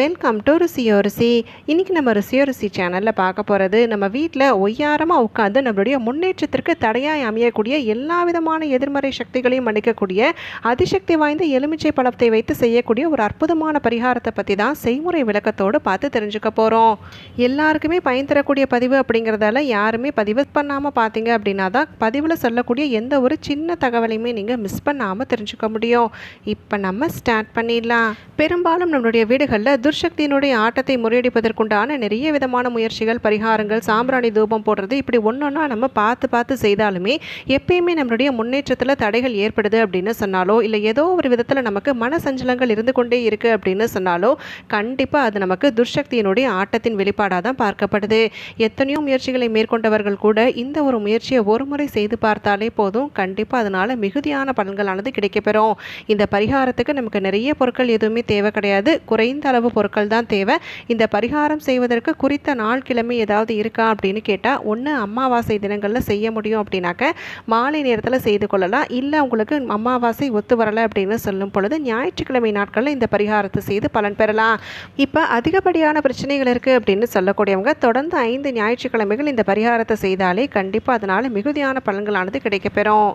Welcome to ருசியோ ருசி இன்றைக்கி நம்ம ருசியோ ருசி சேனலில் பார்க்க போகிறது நம்ம வீட்டில் ஒய்யாரமாக உட்காந்து நம்மளுடைய முன்னேற்றத்திற்கு தடையாய் அமையக்கூடிய எல்லா விதமான எதிர்மறை சக்திகளையும் மன்னிக்கக்கூடிய அதிசக்தி வாய்ந்த எலுமிச்சை பழத்தை வைத்து செய்யக்கூடிய ஒரு அற்புதமான பரிகாரத்தை பற்றி தான் செய்முறை விளக்கத்தோடு பார்த்து தெரிஞ்சுக்க போகிறோம் எல்லாருக்குமே பயன் தரக்கூடிய பதிவு அப்படிங்கிறதால யாருமே பதிவு பண்ணாமல் பார்த்தீங்க அப்படின்னா தான் பதிவில் சொல்லக்கூடிய எந்த ஒரு சின்ன தகவலையுமே நீங்கள் மிஸ் பண்ணாமல் தெரிஞ்சுக்க முடியும். இப்போ நம்ம ஸ்டார்ட் பண்ணிடலாம். பெரும்பாலும் நம்மளுடைய வீடுகளில் துர்சக்தியினுடைய ஆட்டத்தை முறியடிப்பதற்குண்டான நிறைய விதமான முயற்சிகள் பரிகாரங்கள் சாம்பிராணி தூபம் போடுறது இப்படி ஒன்றொன்னா நம்ம பார்த்து பார்த்து செய்தாலுமே எப்பயுமே நம்மளுடைய முன்னேற்றத்தில் தடைகள் ஏற்படுது அப்படின்னு சொன்னாலோ இல்லை ஏதோ ஒரு விதத்தில் நமக்கு மன சஞ்சலங்கள் இருந்து கொண்டே இருக்குது அப்படின்னு சொன்னாலோ கண்டிப்பாக அது நமக்கு துர்சக்தியினுடைய ஆட்டத்தின் வெளிப்பாடாக தான் பார்க்கப்படுது. எத்தனையோ முயற்சிகளை மேற்கொண்டவர்கள் கூட இந்த ஒரு முயற்சியை ஒரு முறை செய்து பார்த்தாலே போதும். கண்டிப்பாக அதனால் மிகுதியான பலன்களானது கிடைக்கப்பெறும். இந்த பரிகாரத்துக்கு நமக்கு நிறைய பொருட்கள் எதுவுமே தேவை கிடையாது. குறைந்த அளவு பொருட்கள் தான் தேவை. இந்த பரிகாரம் செய்வதற்கு குறித்த நாள் கிழமை ஏதாவது இருக்கா அப்படின்னு கேட்டால் ஒன்று அமாவாசை தினங்களில் செய்ய முடியும் அப்படின்னாக்க மாலை நேரத்தில் செய்து கொள்ளலாம். இல்லை உங்களுக்கு அமாவாசை ஒத்து வரலை அப்படின்னு சொல்லும் பொழுது ஞாயிற்றுக்கிழமை நாட்களில் இந்த பரிகாரத்தை செய்து பலன் பெறலாம். இப்போ அதிகப்படியான பிரச்சனைகள் இருக்குது அப்படின்னு சொல்லக்கூடியவங்க தொடர்ந்து ஐந்து ஞாயிற்றுக்கிழமைகள் இந்த பரிகாரத்தை செய்தாலே கண்டிப்பாக அதனால் மிகுதியான பலன்களானது கிடைக்கப்பெறும்.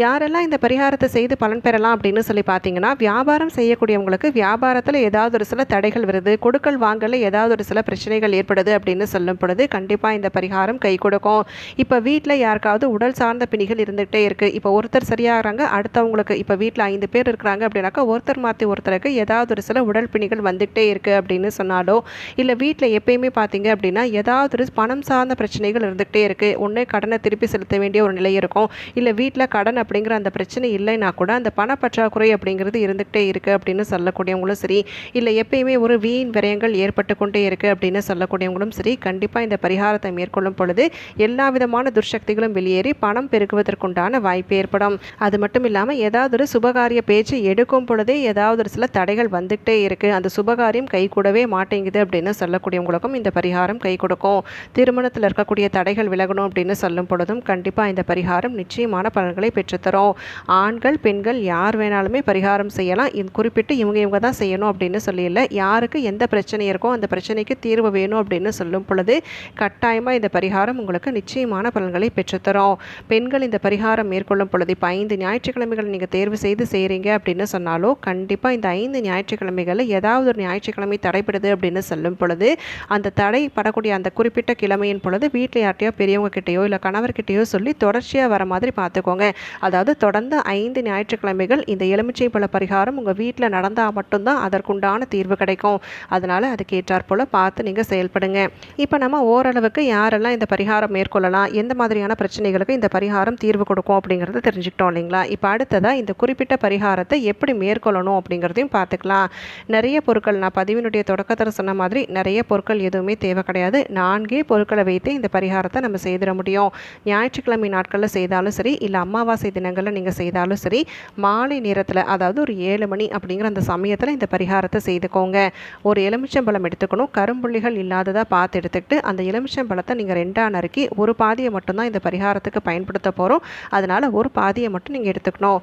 யாரெல்லாம் இந்த பரிகாரத்தை செய்து பலன் பெறலாம் அப்படின்னு சொல்லி பார்த்தீங்கன்னா வியாபாரம் செய்யக்கூடியவங்களுக்கு வியாபாரத்தில் ஏதாவது ஒரு சில தடைகள் வருது கொடுக்கல் வாங்கல ஏதாவது ஒரு சில பிரச்சனைகள் ஏற்படுது அப்படின்னு சொல்லும் பொழுது கண்டிப்பாக இந்த பரிகாரம் கை கொடுக்கும். இப்போ வீட்டில் யாருக்காவது உடல் சார்ந்த பிணிகள் இருந்துகிட்டே இருக்குது இப்போ ஒருத்தர் சரியாகிறாங்க அடுத்தவங்களுக்கு இப்போ வீட்டில் ஐந்து பேர் இருக்கிறாங்க அப்படின்னாக்கா ஒருத்தர் மாற்றி ஒருத்தருக்கு ஏதாவது ஒரு சில உடல் பிணிகள் வந்துகிட்டே இருக்குது அப்படின்னு சொன்னாலோ இல்லை வீட்டில் எப்பயுமே பார்த்தீங்க அப்படின்னா ஏதாவது ஒரு பணம் சார்ந்த பிரச்சனைகள் இருந்துகிட்டே இருக்குது ஒன்று கடனை திருப்பி செலுத்த வேண்டிய ஒரு நிலை இருக்கும். இல்லை வீட்டில் கடன் அப்படிங்கிற அந்த பிரச்சனை இல்லைன்னா கூட அந்த பணப்பற்றாக்குறை அப்படிங்கிறது இருந்துகிட்டே இருக்குது அப்படின்னு சொல்லக்கூடியவங்களும் சரி இல்லை எப்பயுமே ஒரு வீண் விரயங்கள் ஏற்பட்டு கொண்டே இருக்குது அப்படின்னு சொல்லக்கூடியவங்களும் சரி கண்டிப்பாக இந்த பரிகாரத்தை மேற்கொள்ளும் பொழுது எல்லா விதமான துர்சக்திகளும் வெளியேறி பணம் பெருகுவதற்குண்டான வாய்ப்பு ஏற்படும். அது மட்டும் இல்லாமல் ஏதாவது ஒரு சுபகாரிய பேச்சு எடுக்கும் பொழுதே ஏதாவது ஒரு சில தடைகள் வந்துகிட்டே இருக்குது அந்த சுபகாரியம் கை கூடவே மாட்டேங்குது அப்படின்னு சொல்லக்கூடியவங்களுக்கும் இந்த பரிகாரம் கை கொடுக்கும். திருமணத்தில் இருக்கக்கூடிய தடைகள் விலகணும் அப்படின்னு சொல்லும் பொழுதும் கண்டிப்பாக இந்த பரிகாரம் நிச்சயமான பலன்களை பெற்றுத்தரும் ஆண்கள் பெண்கள் யார் வேணாலுமே பரிகாரம் செய்யலாம். இது குறிப்பிட்டு இவங்க இவங்க தான் செய்யணும் அப்படின்னு சொல்லி இல்லை யாருக்கு எந்த பிரச்சனை இருக்கோ அந்த பிரச்சனைக்கு தீர்வு வேணும் அப்படின்னு சொல்லும் பொழுது கட்டாயமாக இந்த பரிகாரம் உங்களுக்கு நிச்சயமான பலன்களை பெற்றுத்தரும். பெண்கள் இந்த பரிகாரம் மேற்கொள்ளும் பொழுது இப்போ ஐந்து ஞாயிற்றுக்கிழமைகள் நீங்கள் தேர்வு செய்து செய்கிறீங்க அப்படின்னு சொன்னாலோ கண்டிப்பாக இந்த ஐந்து ஞாயிற்றுக்கிழமைகளில் ஏதாவது ஒரு ஞாயிற்றுக்கிழமை தடைப்படுது அப்படின்னு சொல்லும் பொழுது அந்த தடை படக்கூடிய அந்த குறிப்பிட்ட கிழமையின் பொழுது வீட்டில் யார்ட்டையோ பெரியவங்க கிட்டேயோ இல்லை கணவர்கிட்டேயோ சொல்லி தொடர்ச்சியாக வர மாதிரி பார்த்துக்கோங்க. அதாவது தொடர்ந்து ஐந்து ஞாயிற்றுக்கிழமைகள் இந்த எலுமிச்சை பழ பரிகாரம் உங்கள் வீட்டில் நடந்தால் மட்டும்தான் அதற்குண்டான தீர்வு கிடைக்கும். அதனால் அதுக்கு ஏற்றாற் போல் பார்த்து நீங்கள் செயல்படுங்க. இப்போ நம்ம ஓரளவுக்கு யாரெல்லாம் இந்த பரிகாரம் மேற்கொள்ளலாம் எந்த மாதிரியான பிரச்சனைகளுக்கு இந்த பரிகாரம் தீர்வு கொடுக்கும் அப்படிங்கிறத தெரிஞ்சுக்கிட்டோம் இல்லைங்களா? இப்போ அடுத்ததாக இந்த குறிப்பிட்ட பரிகாரத்தை எப்படி மேற்கொள்ளணும் அப்படிங்கிறதையும் பார்த்துக்கலாம். நிறைய பொருட்கள் நான் பதிவினுடைய தொடக்கத்தில் சொன்ன மாதிரி நிறைய பொருட்கள் எதுவுமே தேவை கிடையாது. நான்கே பொருட்களை வைத்து இந்த பரிகாரத்தை நம்ம செய்திட முடியும். ஞாயிற்றுக்கிழமை நாட்களில் செய்தாலும் சரி இல்லை அமாவாசை தினங்களில் நீங்கள் செய்தாலும் சரி மாலை நேரத்தில் அதாவது ஒரு ஏழு மணி அப்படிங்கிற அந்த சமயத்தில் இந்த பரிகாரத்தை செய்துக்கோங்க. ஒரு எலுமிச்சம்பழம் எடுத்துக்கணும். கரும்புள்ளிகள் இல்லாததாக பார்த்து எடுத்துக்கிட்டு அந்த எலுமிச்சம்பழத்தை நீங்கள் ரெண்டாக நறுக்கி ஒரு பாதியை மட்டும்தான் இந்த பரிகாரத்துக்கு பயன்படுத்த போகிறோம் அதனால் ஒரு பாதியை மட்டும் நீங்கள் எடுத்துக்கணும்.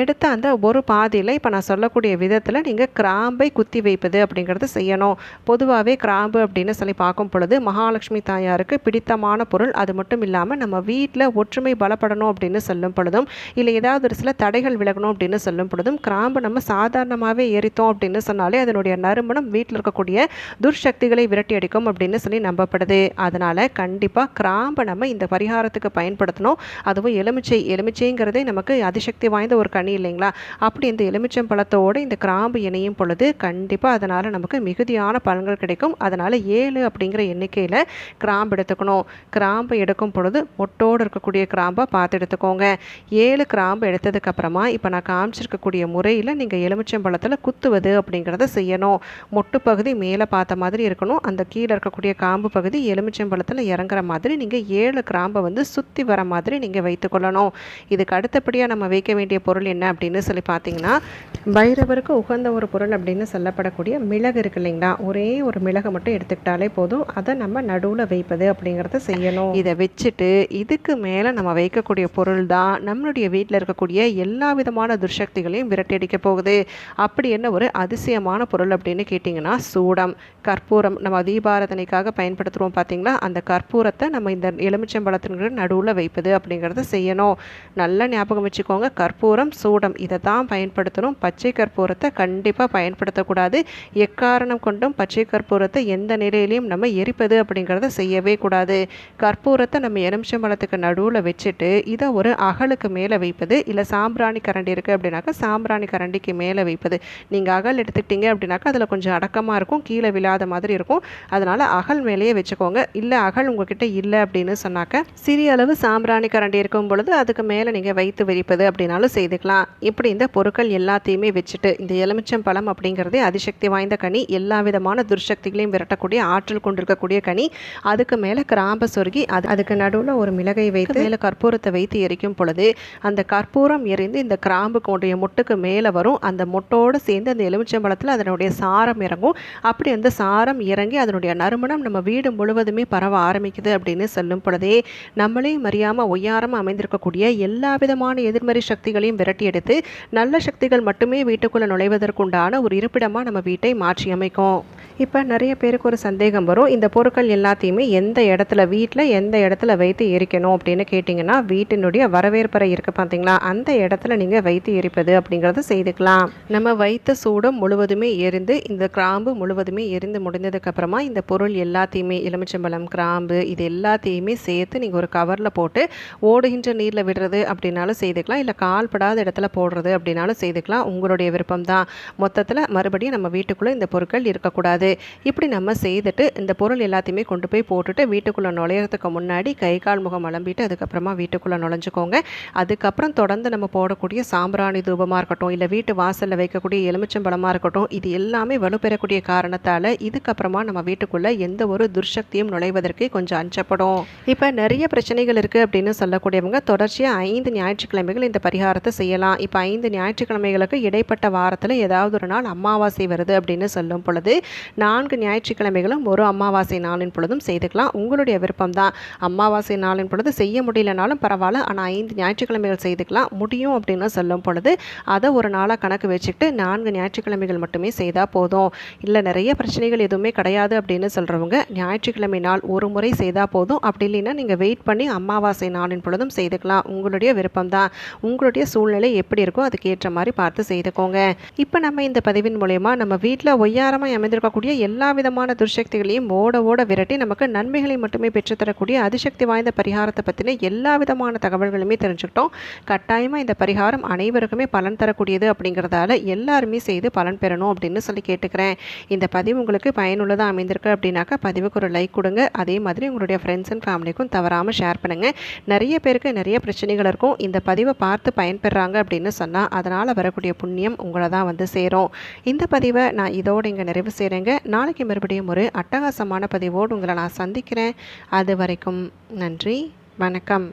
எடுத்த அந்த ஒரு பாதியில் இப்போ நான் சொல்லக்கூடிய விதத்தில் நீங்கள் கிராம்பை குத்தி வைப்பது அப்படிங்கிறது செய்யணும். பொதுவாகவே கிராம்பு அப்படின்னு சொல்லி பார்க்கும் பொழுது மகாலட்சுமி தாயாருக்கு பிடித்தமான பொருள் அது மட்டும் இல்லாமல் நம்ம வீட்டில் ஒற்றுமை பலப்படணும் அப்படின்னு சொல்லும் பொழுது பொழுதும் இல்லை ஏதாவது ஒரு சில தடைகள் விலகணும் அப்படின்னு சொல்லும் பொழுதும் கிராம்பு நம்ம சாதாரணமாகவே எரித்தோம் அப்படின்னு சொன்னாலே அதனுடைய நறுமணம் வீட்டில் இருக்கக்கூடிய துர்சக்திகளை விரட்டி அடிக்கும் அப்படின்னு சொல்லி நம்பப்படுது. அதனால் கண்டிப்பாக கிராம்பை நம்ம இந்த பரிகாரத்துக்கு பயன்படுத்தணும். அதுவும் எலுமிச்சை எலுமிச்சைங்கிறதே நமக்கு அதிசக்தி வாய்ந்த ஒரு கனி இல்லைங்களா? அப்படி இந்த எலுமிச்சம் பழத்தோடு இந்த கிராம்பு இணையும் பொழுது கண்டிப்பாக அதனால் நமக்கு மிகுதியான பலன்கள் கிடைக்கும். அதனால் ஏழு அப்படிங்கிற எண்ணிக்கையில் கிராம்பு எடுத்துக்கணும். கிராம்பு எடுக்கும் பொழுது மொட்டோடு இருக்கக்கூடிய கிராம்பை பார்த்து எடுத்துக்கோங்க. ஏழு கிராம்பு எடுத்ததுக்கப்புறமா இப்போ நான் காமிச்சிருக்கக்கூடிய முறையில் நீங்கள் எலுமிச்சம்பழத்தில் குத்துவது அப்படிங்கிறத செய்யணும். மொட்டு பகுதி மேலே பார்த்த மாதிரி இருக்கணும். அந்த கீழே இருக்கக்கூடிய காம்பு பகுதி எலுமிச்சம்பழத்தில் இறங்குற மாதிரி நீங்கள் ஏழு கிராம்பை வந்து சுற்றி வர மாதிரி நீங்கள் வைத்துக்கொள்ளணும் இதுக்கு அடுத்தபடியாக நம்ம வைக்க வேண்டிய பொருள் என்ன அப்படின்னு சொல்லி பார்த்தீங்கன்னா பைரவருக்கு உகந்த ஒரு பொருள் அப்படின்னு சொல்லப்படக்கூடிய மிளகு இருக்கு இல்லைங்களா? ஒரே ஒரு மிளகை மட்டும் எடுத்துக்கிட்டாலே போதும். அதை நம்ம நடுவில் வைப்பது அப்படிங்கிறத செய்யணும். இதை வச்சுட்டு இதுக்கு மேலே நம்ம வைக்கக்கூடிய பொருள் தான் நம்மளுடைய வீட்டில் இருக்கக்கூடிய எல்லா விதமான துர்சக்திகளையும் விரட்டியடிக்க போகுது. அப்படி என்ன ஒரு அதிசயமான பொருள் அப்படின்னு கேட்டிங்கன்னா சூடம் கற்பூரம். நம்ம தீபாரதனைக்காக பயன்படுத்துகிறோம் பார்த்தீங்களா? அந்த கற்பூரத்தை நம்ம இந்த எலுமிச்சம்பழத்தினுடைய நடுவில் வைப்பது அப்படிங்கிறத செய்யணும். நல்லா ஞாபகம் வச்சுக்கோங்க கற்பூரம் சூடம் இதை தான் பயன்படுத்தணும் பச்சை கற்பூரத்தை கண்டிப்பாக பயன்படுத்தக்கூடாது. எக்காரணம் கொண்டும் பச்சை கற்பூரத்தை எந்த நிலையிலையும் நம்ம எரிப்பது அப்படிங்கிறத செய்யவே கூடாது. கற்பூரத்தை நம்ம எலுமிச்சம்பழத்துக்கு நடுவில் வச்சுட்டு இதை ஒரு அகலுக்கு மேலே வைப்பது இல்லை சாம்பிராணி கரண்டி இருக்குது அப்படின்னாக்கா சாம்பிராணி கரண்டிக்கு மேலே வைப்பது. நீங்கள் அகல் எடுத்துக்கிட்டீங்க அப்படின்னாக்கா அதில் கொஞ்சம் அடக்கமாக இருக்கும் கீழே விழாத மாதிரி இருக்கும். அதனால் அகல் மேலேயே வச்சுக்கோங்க. இல்லை அகல் உங்ககிட்ட இல்லை அப்படின்னு சொன்னாக்க சிறிய அளவு சாம்பிராணி கரண்டி இருக்கும் பொழுது அதுக்கு மேலே நீங்கள் வைத்து விரிப்பது அப்படின்னாலும் செய்துக்கலாம். இப்படி இந்த பொருட்கள் எல்லாத்தையுமே வச்சுட்டு இந்த எலுமிச்சம் பழம் அப்படிங்கிறதே அதிசக்தி வாய்ந்த கனி. எல்லா விதமான துர்சக்திகளையும் விரட்டக்கூடிய ஆற்றல் கொண்டிருக்கக்கூடிய கனி. அதுக்கு மேலே கிராம்ப சொருகி அது அதுக்கு நடுவில் ஒரு மிளகை வைத்து மேலே கற்பூரத்தை வைத்து எரிக்கும் பொழுது அந்த கற்பூரம் எரிந்து இந்த கிராம்பு கொண்டைய மொட்டுக்கு மேலே வரும். அந்த மொட்டோடு சேர்ந்து அந்த எலுமிச்சம்பழத்தில் அதனுடைய சாரம் இறங்கும். அப்படி அந்த சாரம் இறங்கி அதனுடைய நறுமணம் நம்ம வீடு முழுவதுமே பரவ ஆரம்பிக்குது அப்படின்னு சொல்லும் பொழுதே நம்மளே அறியாமல் ஒய்யாரமாக அமைந்திருக்கக்கூடிய எல்லா விதமான எதிர்மறை சக்திகளையும் விரட்டி எடுத்து நல்ல சக்திகள் மட்டுமே வீட்டுக்குள்ளே நுழைவதற்குண்டான ஒரு இருப்பிடமாக நம்ம வீட்டை மாற்றி அமைக்கும். இப்போ நிறைய பேருக்கு ஒரு சந்தேகம் வரும். இந்த பொருட்கள் எல்லாத்தையுமே எந்த இடத்துல வீட்டில் எந்த இடத்துல வைத்து எரிக்கணும் அப்படின்னு கேட்டிங்கன்னா வீட்டினுடைய வரவேற்பு கழிப்பறை இருக்குது பார்த்தீங்களா அந்த இடத்துல நீங்கள் வைத்து எரிப்பது அப்படிங்கிறத செய்துக்கலாம். நம்ம வைத்த சூடம் முழுவதுமே எரிந்து இந்த கிராம்பு முழுவதுமே எரிந்து முடிந்ததுக்கப்புறமா இந்த பொருள் எல்லாத்தையுமே எலுமிச்சம்பழம் கிராம்பு இது எல்லாத்தையுமே சேர்த்து நீங்கள் ஒரு கவரில் போட்டு ஓடுகின்ற நீரில் விடுறது அப்படின்னாலும் செய்துக்கலாம். இல்லை கால்படாத இடத்துல போடுறது அப்படின்னாலும் செய்துக்கலாம். உங்களுடைய விருப்பம் தான் மொத்தத்தில் மறுபடியும் நம்ம வீட்டுக்குள்ளே இந்த பொருட்கள் இருக்கக்கூடாது. இப்படி நம்ம செய்துட்டு இந்த பொருள் எல்லாத்தையுமே கொண்டு போய் போட்டுட்டு வீட்டுக்குள்ளே நுழையிறதுக்கு முன்னாடி கை கால் முகம் அலம்பிட்டு அதுக்கப்புறமா வீட்டுக்குள்ளே நுழைஞ்சுக்கோங்க. அதுக்கப்புறம் தொடர்ந்து நம்ம போடக்கூடிய சாம்பிராணி தூபமாக இருக்கட்டும் இல்லை வீட்டு வாசலில் வைக்கக்கூடிய எலுமிச்சம்பழமாக இருக்கட்டும் இது எல்லாமே வலுப்பெறக்கூடிய காரணத்தால் இதுக்கப்புறமா நம்ம வீட்டுக்குள்ளே எந்த ஒரு துர்சக்தியும் நுழைவதற்கு கொஞ்சம் அஞ்சப்படும். இப்போ நிறைய பிரச்சனைகள் இருக்குது அப்படின்னு சொல்லக்கூடியவங்க தொடர்ச்சியாக ஐந்து ஞாயிற்றுக்கிழமைகள் இந்த பரிகாரத்தை செய்யலாம். இப்போ ஐந்து ஞாயிற்றுக்கிழமைகளுக்கு இடைப்பட்ட வாரத்தில் ஏதாவது ஒரு நாள் அமாவாசை வருது அப்படின்னு சொல்லும் பொழுது நான்கு ஞாயிற்றுக்கிழமைகளும் ஒரு அமாவாசை நாளின் பொழுதும் செய்துக்கலாம். உங்களுடைய விருப்பம் தான் அமாவாசை நாளின் பொழுது செய்ய முடியலனாலும் பரவாயில்ல. ஆனால் ஐந்து ஞாயிற்று ஞாயிற்றுக்கிழமைகள் செய்துக்கலாம். முடியும் அப்படின்னு சொல்லும் பொழுது அதை ஒரு நாளாக கணக்கு வச்சுக்கிட்டு நான்கு ஞாயிற்றுக்கிழமைகள் மட்டுமே செய்தால் போதும். இல்லை நிறைய பிரச்சனைகள் எதுவுமே கிடையாது அப்படின்னு சொல்கிறவங்க ஞாயிற்றுக்கிழமை நாள் ஒரு முறை செய்தால் போதும். அப்படி இல்லைன்னா நீங்கள் வெயிட் பண்ணி அமாவாசை நாளின் பொழுதும் செய்துக்கலாம். உங்களுடைய விருப்பம் தான் உங்களுடைய சூழ்நிலை எப்படி இருக்கோ அதுக்கேற்ற மாதிரி பார்த்து செய்துக்கோங்க. இப்போ நம்ம இந்த பதிவின் மூலயமா நம்ம வீட்டில் ஒய்யாரமாக அமைந்திருக்கக்கூடிய எல்லா விதமான துர்சக்திகளையும் ஓட ஓட விரட்டி நமக்கு நன்மைகளை மட்டுமே பெற்றுத்தரக்கூடிய அதிசக்தி வாய்ந்த பரிகாரத்தை பற்றின எல்லா விதமான தகவல்களுமே தெரிஞ்சுக்கிட்டோம். கட்டாயமாக இந்த பரிகாரம் அனைவருக்குமே பலன் தரக்கூடியது அப்படிங்கிறதால எல்லாருமே செய்து பலன் பெறணும் அப்படின்னு சொல்லி கேட்டுக்கிறேன். இந்த பதிவு உங்களுக்கு பயனுள்ளதாக அமைந்திருக்கு அப்படின்னாக்கா பதிவுக்கு ஒரு லைக் கொடுங்க. அதே மாதிரி உங்களுடைய ஃப்ரெண்ட்ஸ் அண்ட் ஃபேமிலிக்கும் தவறாமல் ஷேர் பண்ணுங்கள் நிறைய பேருக்கு நிறைய பிரச்சனைகள் இருக்கும். இந்த பதிவை பார்த்து பயன்பெறாங்க அப்படின்னு சொன்னால் அதனால் வரக்கூடிய புண்ணியம் உங்களை தான் வந்து சேரும். இந்த பதிவை நான் இதோடு இங்கே நிறைவு செய்கிறேங்க நாளைக்கு மறுபடியும் ஒரு அட்டகாசமான பதிவோடு உங்களை நான் சந்திக்கிறேன். அது வரைக்கும் நன்றி. வணக்கம்.